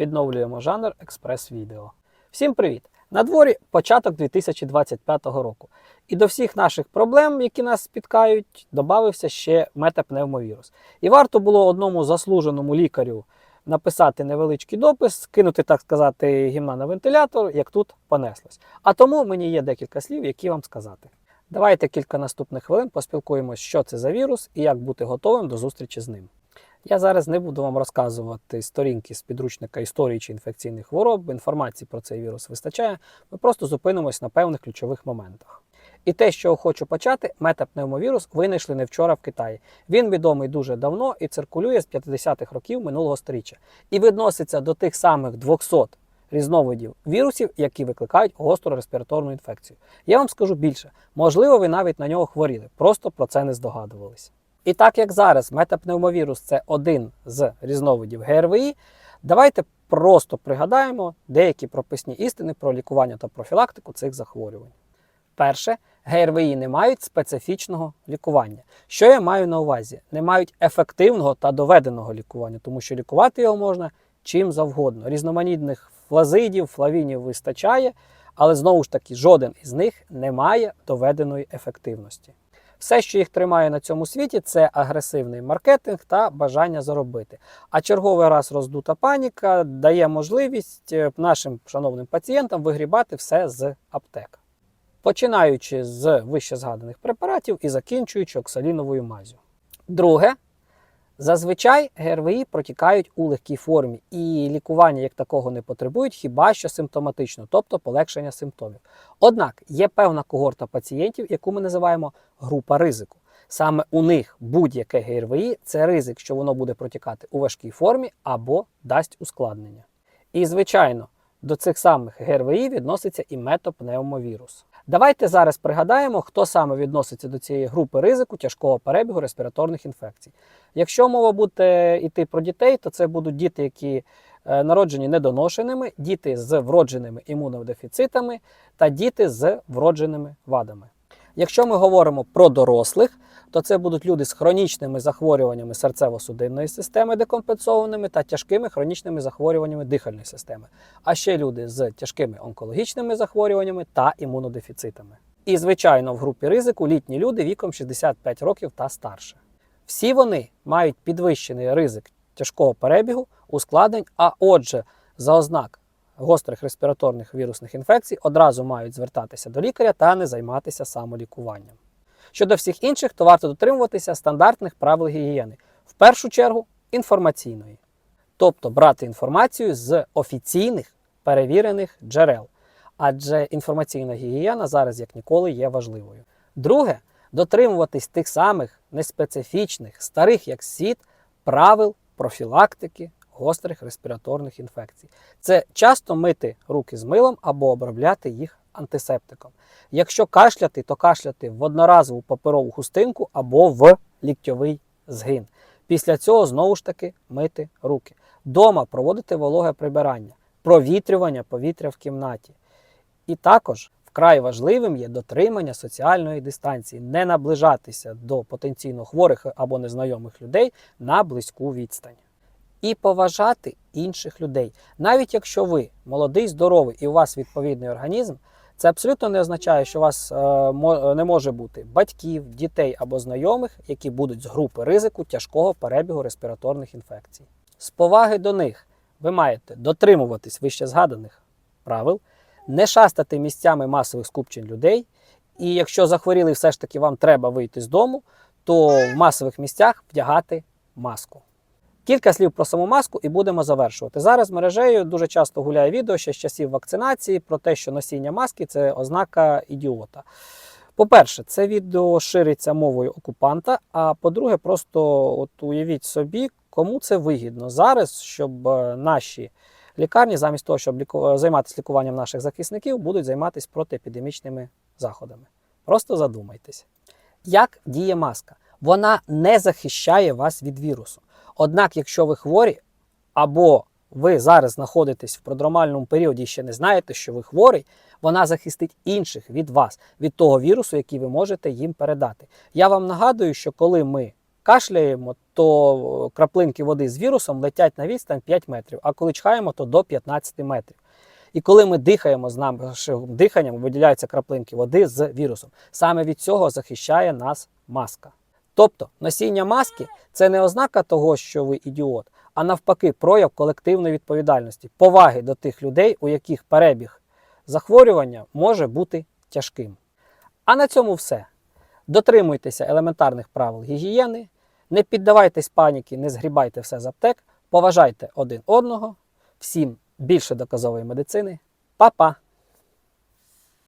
Відновлюємо жанр експрес-відео. Всім привіт! На дворі початок 2025 року. І до всіх наших проблем, які нас спіткають, додався ще метапневмовірус. І варто було одному заслуженому лікарю написати невеличкий допис, кинути, так сказати, гімна на вентилятор, як тут понеслось. А тому мені є декілька слів, які вам сказати. Давайте кілька наступних хвилин поспілкуємось, що це за вірус і як бути готовим до зустрічі з ним. Я зараз не буду вам розказувати сторінки з підручника історії чи інфекційних хвороб, інформації про цей вірус вистачає. Ми просто зупинимось на певних ключових моментах. І те, що хочу почати, метапневмовірус винайшли не вчора в Китаї. Він відомий дуже давно і циркулює з 50-х років минулого століття. І відноситься до тих самих 200 різновидів вірусів, які викликають гостру респіраторну інфекцію. Я вам скажу більше, можливо, ви навіть на нього хворіли, просто про це не здогадувалися. І так як зараз метапневмовірус це один з різновидів ГРВІ, давайте просто пригадаємо деякі прописні істини про лікування та профілактику цих захворювань. Перше, ГРВІ не мають специфічного лікування. Що я маю на увазі? Не мають ефективного та доведеного лікування, тому що лікувати його можна чим завгодно. Різноманітних флазидів, флавінів вистачає, але знову ж таки жоден із них не має доведеної ефективності. Все, що їх тримає на цьому світі, це агресивний маркетинг та бажання заробити. А черговий раз роздута паніка дає можливість е, нашим шановним пацієнтам вигрібати все з аптек. Починаючи з вище згаданих препаратів і закінчуючи оксаліновою мазю. Друге, зазвичай ГРВІ протікають у легкій формі, і лікування як такого не потребують, хіба що симптоматично, тобто полегшення симптомів. Однак є певна когорта пацієнтів, яку ми називаємо група ризику. Саме у них будь-яке ГРВІ це ризик, що воно буде протікати у важкій формі або дасть ускладнення. І, звичайно, до цих самих ГРВІ відноситься і метопневмовірус. Давайте зараз пригадаємо, хто саме відноситься до цієї групи ризику тяжкого перебігу респіраторних інфекцій. Якщо мова буде йти про дітей, то це будуть діти, які е, народжені недоношеними, діти з вродженими імунодефіцитами та діти з вродженими вадами. Якщо ми говоримо про дорослих, то це будуть люди з хронічними захворюваннями серцево-судинної системи декомпенсованими та тяжкими хронічними захворюваннями дихальної системи, а ще люди з тяжкими онкологічними захворюваннями та імунодефіцитами. І, звичайно, в групі ризику літні люди віком 65 років та старше. Всі вони мають підвищений ризик тяжкого перебігу, ускладнень, а отже, за ознак гострих респіраторних вірусних інфекцій одразу мають звертатися до лікаря та не займатися самолікуванням. Щодо всіх інших, то варто дотримуватися стандартних правил гігієни, в першу чергу інформаційної, тобто брати інформацію з офіційних перевірених джерел, адже інформаційна гігієна зараз як ніколи є важливою. Друге, дотримуватись тих самих неспецифічних, старих як світ, правил профілактики гострих респіраторних інфекцій. Це часто мити руки з милом або обробляти їх антисептиком. Якщо кашляти, то кашляти в одноразову паперову хустинку або в ліктьовий згин. Після цього знову ж таки мити руки. Дома проводити вологе прибирання, провітрювання повітря в кімнаті. І також вкрай важливим є дотримання соціальної дистанції, не наближатися до потенційно хворих або незнайомих людей на близьку відстань. І поважати інших людей. Навіть якщо ви молодий, здоровий і у вас відповідний організм, це абсолютно не означає, що у вас е, не може бути батьків, дітей або знайомих, які будуть з групи ризику тяжкого перебігу респіраторних інфекцій. З поваги до них ви маєте дотримуватись вище згаданих правил, не шастати місцями масових скупчень людей. І якщо захворіли, все ж таки вам треба вийти з дому, то в масових місцях вдягати маску. Кілька слів про саму маску і будемо завершувати. Зараз мережею дуже часто гуляє відео ще з часів вакцинації про те, що носіння маски це ознака ідіота. По-перше, це відео шириться мовою окупанта. А по-друге, просто от уявіть собі, кому це вигідно зараз, щоб е, наші лікарні, замість того, щоб ліку... займатися лікуванням наших захисників, будуть займатися протиепідемічними заходами. Просто задумайтеся. Як діє маска? Вона не захищає вас від вірусу. Однак, якщо ви хворі, або ви зараз знаходитесь в продромальному періоді і ще не знаєте, що ви хворий, вона захистить інших від вас, від того вірусу, який ви можете їм передати. Я вам нагадую, що коли ми кашляємо, то краплинки води з вірусом летять на відстань 5 метрів, а коли чхаємо, то до 15 метрів. І коли ми дихаємо з нашим диханням, виділяються краплинки води з вірусом. Саме від цього захищає нас маска. Тобто носіння маски це не ознака того, що ви ідіот, а навпаки, прояв колективної відповідальності, поваги до тих людей, у яких перебіг захворювання може бути тяжким. А на цьому все. Дотримуйтеся елементарних правил гігієни, не піддавайтесь паніки, не згрібайте все з аптек, поважайте один одного. Всім більше доказової медицини. Па-па!